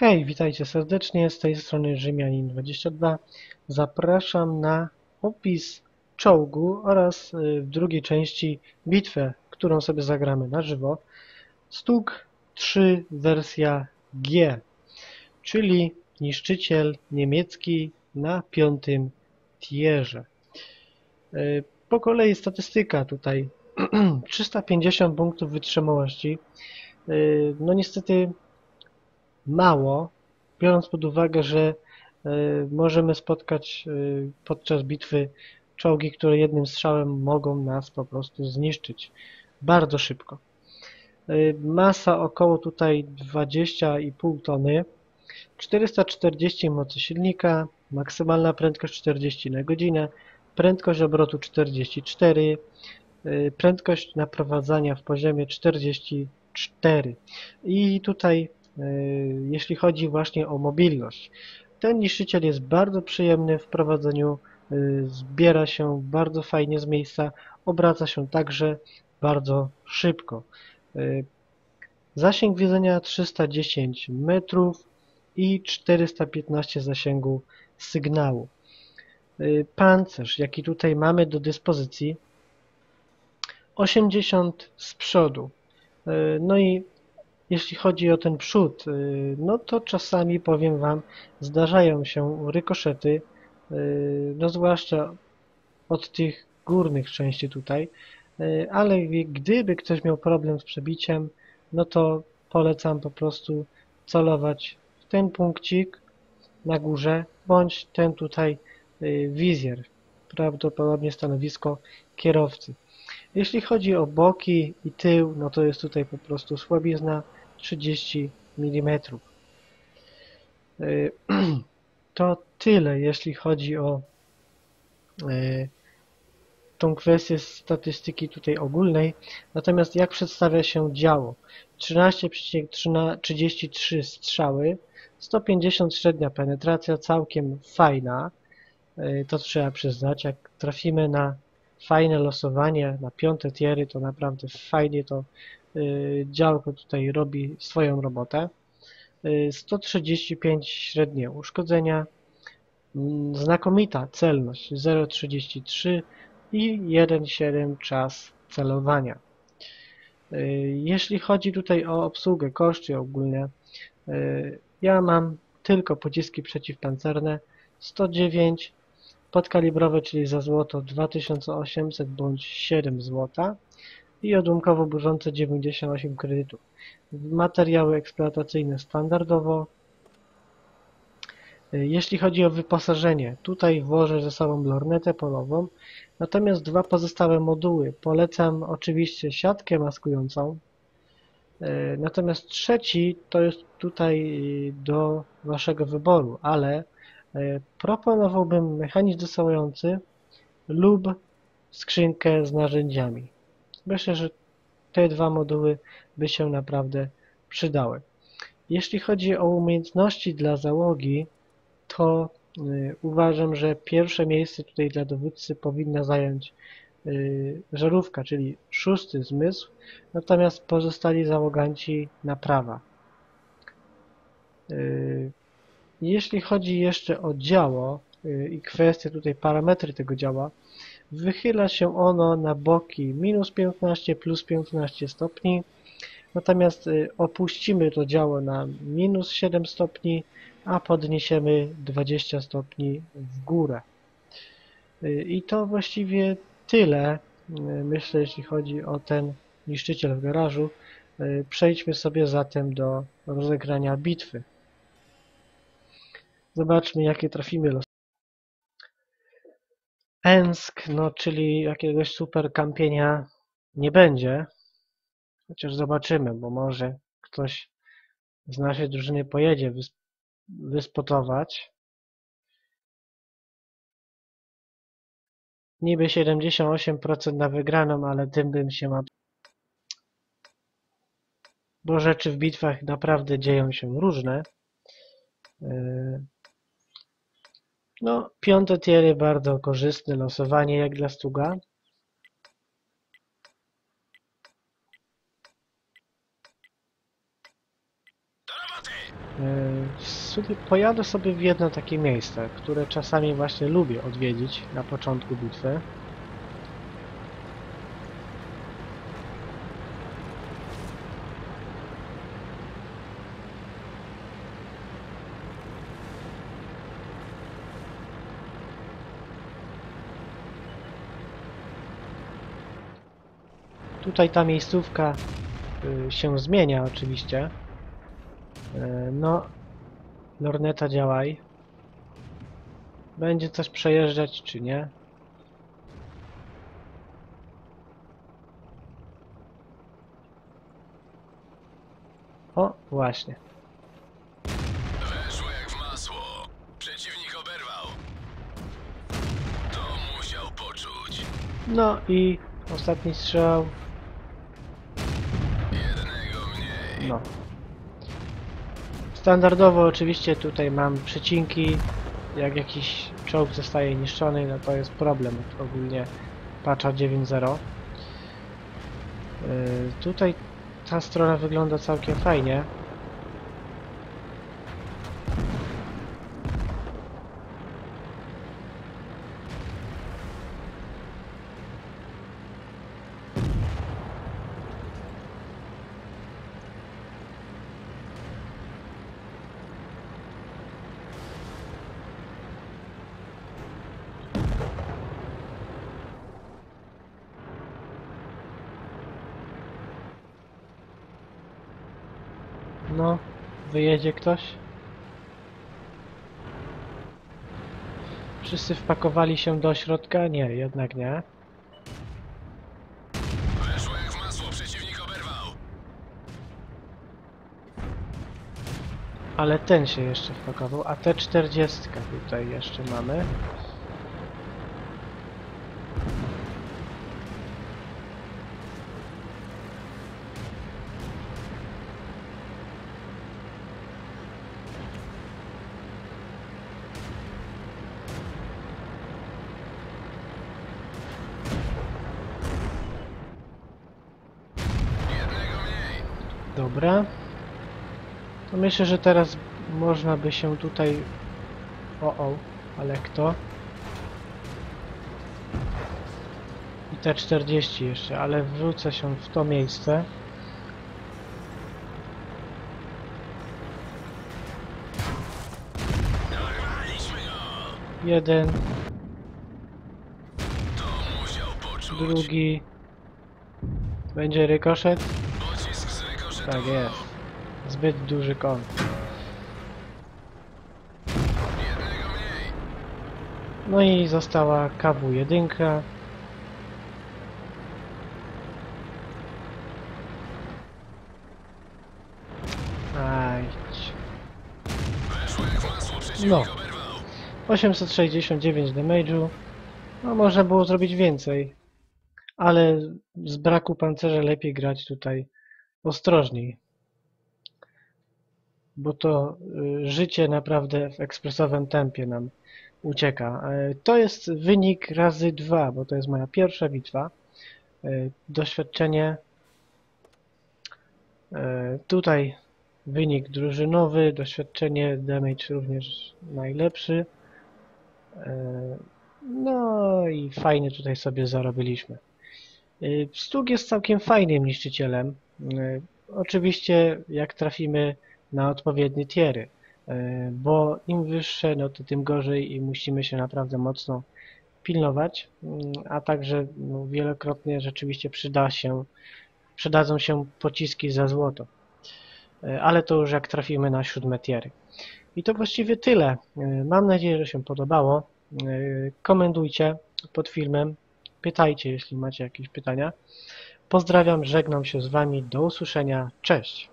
Hej, witajcie serdecznie, z tej strony Rzymianin22. Zapraszam na opis czołgu oraz y, w drugiej części bitwę, którą sobie zagramy na żywo. Stug 3 wersja G, czyli niszczyciel niemiecki na piątym tierze. Y, Po kolei statystyka tutaj 350 punktów wytrzymałości. Y, No niestety mało, biorąc pod uwagę, że y, możemy spotkać y, podczas bitwy czołgi, które jednym strzałem mogą nas po prostu zniszczyć bardzo szybko. Y, masa około tutaj 20,5 tony, 440 mocy silnika, maksymalna prędkość 40 na godzinę, prędkość obrotu 44, y, prędkość naprowadzania w poziomie 44. I tutaj jeśli chodzi właśnie o mobilność. Ten niszczyciel jest bardzo przyjemny w prowadzeniu, y, zbiera się bardzo fajnie z miejsca, obraca się także bardzo szybko. Y, Zasięg widzenia 310 metrów i 415 zasięgu sygnału. Pancerz, jaki tutaj mamy do dyspozycji, 80 z przodu. No i jeśli chodzi o ten przód, y, no to czasami, powiem Wam, zdarzają się rykoszety, y, no zwłaszcza od tych górnych części tutaj, y, ale gdyby ktoś miał problem z przebiciem, no to polecam po prostu celować w ten punkcik na górze, bądź ten tutaj wizjer, prawdopodobnie stanowisko kierowcy. Jeśli chodzi o boki i tył, no to jest tutaj po prostu słabizna 30 mm. Y, To tyle, jeśli chodzi o y, tą kwestię statystyki tutaj ogólnej. Natomiast jak przedstawia się działo? 13,33 strzały, 150 średnia penetracja, całkiem fajna. Y, To trzeba przyznać. Jak trafimy na fajne losowanie, na piąte tiery, to naprawdę fajnie to działko tutaj robi swoją robotę. Y, 135 średnie uszkodzenia, Mm, znakomita celność 0,33 i 1,7 czas celowania. Y, Jeśli chodzi tutaj o obsługę, koszty ogólne, y, ja mam tylko pociski przeciwpancerne 109, podkalibrowe, czyli za złoto 2800 bądź 7 złota i odłamkowo burzące 98 kredytów. Materiały eksploatacyjne standardowo. Y, Jeśli chodzi o wyposażenie, tutaj włożę ze sobą lornetę polową, natomiast dwa pozostałe moduły polecam oczywiście siatkę maskującą, y, natomiast trzeci to jest tutaj y, do Waszego wyboru, ale proponowałbym mechanizm dosyłający lub skrzynkę z narzędziami. Myślę, że te dwa moduły by się naprawdę przydały. Jeśli chodzi o umiejętności dla załogi, to y, uważam, że pierwsze miejsce tutaj dla dowódcy powinna zająć y, żarówka, czyli szósty zmysł, natomiast pozostali załoganci naprawa. Y, Jeśli chodzi jeszcze o działo i kwestie tutaj parametry tego działa, wychyla się ono na boki minus 15 plus 15 stopni, natomiast y, opuścimy to działo na minus 7 stopni, a podniesiemy 20 stopni w górę. Y, I to właściwie tyle, y, myślę, jeśli chodzi o ten niszczyciel w garażu. Y, Przejdźmy sobie zatem do rozegrania bitwy. Zobaczmy, jakie trafimy los. Ensk, no czyli jakiegoś super kampienia nie będzie. Chociaż zobaczymy, bo może ktoś z naszej drużyny pojedzie wys wyspotować. Niby 78% na wygraną, ale tym bym się ma... Bo rzeczy w bitwach naprawdę dzieją się różne. Yy, No, piąte tiery bardzo korzystne losowanie jak dla Stuga. sumie pojadę sobie w jedno takie miejsce, które czasami właśnie lubię odwiedzić na początku bitwy. Tutaj ta miejscówka y, się zmienia oczywiście. Y, No, lorneta działaj. Będzie coś przejeżdżać czy nie? O, właśnie. Weszło jak w masło. Przeciwnik oberwał. To musiał poczuć. No i ostatni strzał. No. Standardowo oczywiście tutaj mam przecinki. Jak jakiś czołg zostaje niszczony, no to jest problem ogólnie patcha 9.0. Yy, tutaj ta strona wygląda całkiem fajnie. No, wyjedzie ktoś? Wszyscy wpakowali się do środka? Nie, jednak nie. Weszło jak w masło. Przeciwnik oberwał. Ale ten się jeszcze wpakował, a te 40 tutaj jeszcze mamy. Dobra. To myślę, że teraz można by się tutaj... O, o, ale kto? I te 40 jeszcze, ale wrócę się w to miejsce. Jeden, drugi. Będzie rykoszet? Tak jest. Zbyt duży kąt. No i została KW1. Ajdź. Weszło jak w masło. Przeciwnik No. oberwał. 869 damage'u. No można było zrobić więcej. Ale z braku pancerza lepiej grać tutaj ostrożniej. Bo to y, życie naprawdę w ekspresowym tempie nam ucieka. E, To jest wynik razy dwa, bo to jest moja pierwsza bitwa. E, Doświadczenie e, tutaj wynik drużynowy, doświadczenie damage również najlepszy. No i fajnie tutaj sobie zarobiliśmy. Stug jest całkiem fajnym niszczycielem. Y, Oczywiście jak trafimy na odpowiednie tiery, y, bo im wyższe, no to tym gorzej i musimy się naprawdę mocno pilnować, Mm, a także no, wielokrotnie rzeczywiście przyda się, przydadzą się pociski za złoto. Y, Ale to już jak trafimy na siódme tiery. I to właściwie tyle. Mam nadzieję, że się podobało. Komentujcie pod filmem. Pytajcie, jeśli macie jakieś pytania. Pozdrawiam, żegnam się z Wami. Do usłyszenia. Cześć!